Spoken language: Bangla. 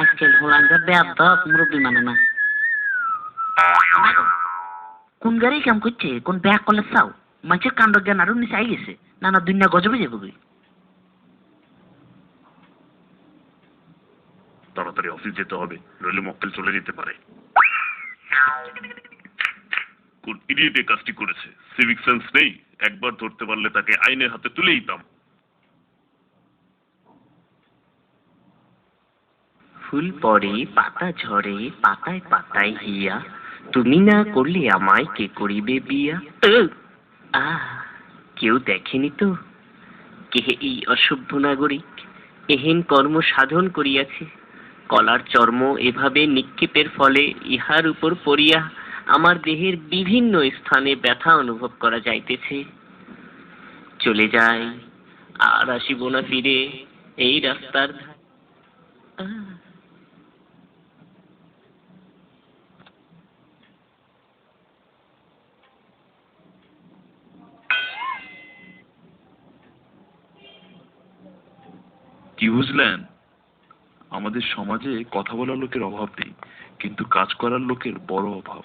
আজকাল হোলাঙ্গা বেদ মুরব্বী মানে না। কোন গাড়ি কাম করছে? কোন ব্যাগ করলে চাও? মাছের কাণ্ড জ্ঞান আরও নিচে আই গেছে। না না, দুনিয়া গজবে যাব তাড়াতাড়ি অফিস যেতে হবে, নইলে মক্কেল চলে যেতে পারে। কোন ইডিয়েট কাজটি করেছে? সিভিক সেন্স নেই। একবার ধরতে পারলে তাকে আইনের হাতে তুলে দিতাম। ফুল পরে পাতা ঝরে, পাতায় পাতায় হিয়া। তুমি না করলে আমায় কে করিবে বিয়া? আহ কেউ দেখেনি তো? কে এই অসভ্য নাগরিক? এহেন কর্ম সাধন করিয়াছে। কলার চর্ম এভাবে নিক্ষেপের ফলে ইহার উপর পড়িয়া আমার দেহের বিভিন্ন স্থানে ব্যথা অনুভব করা যাইতেছে। চলে যাই, আর আসিব না ফিরে, এই রাস্তার কি বুঝলেন আমাদের সমাজে কথা বলার লোকের অভাব নেই, কিন্তু কাজ করার লোকের বড় অভাব।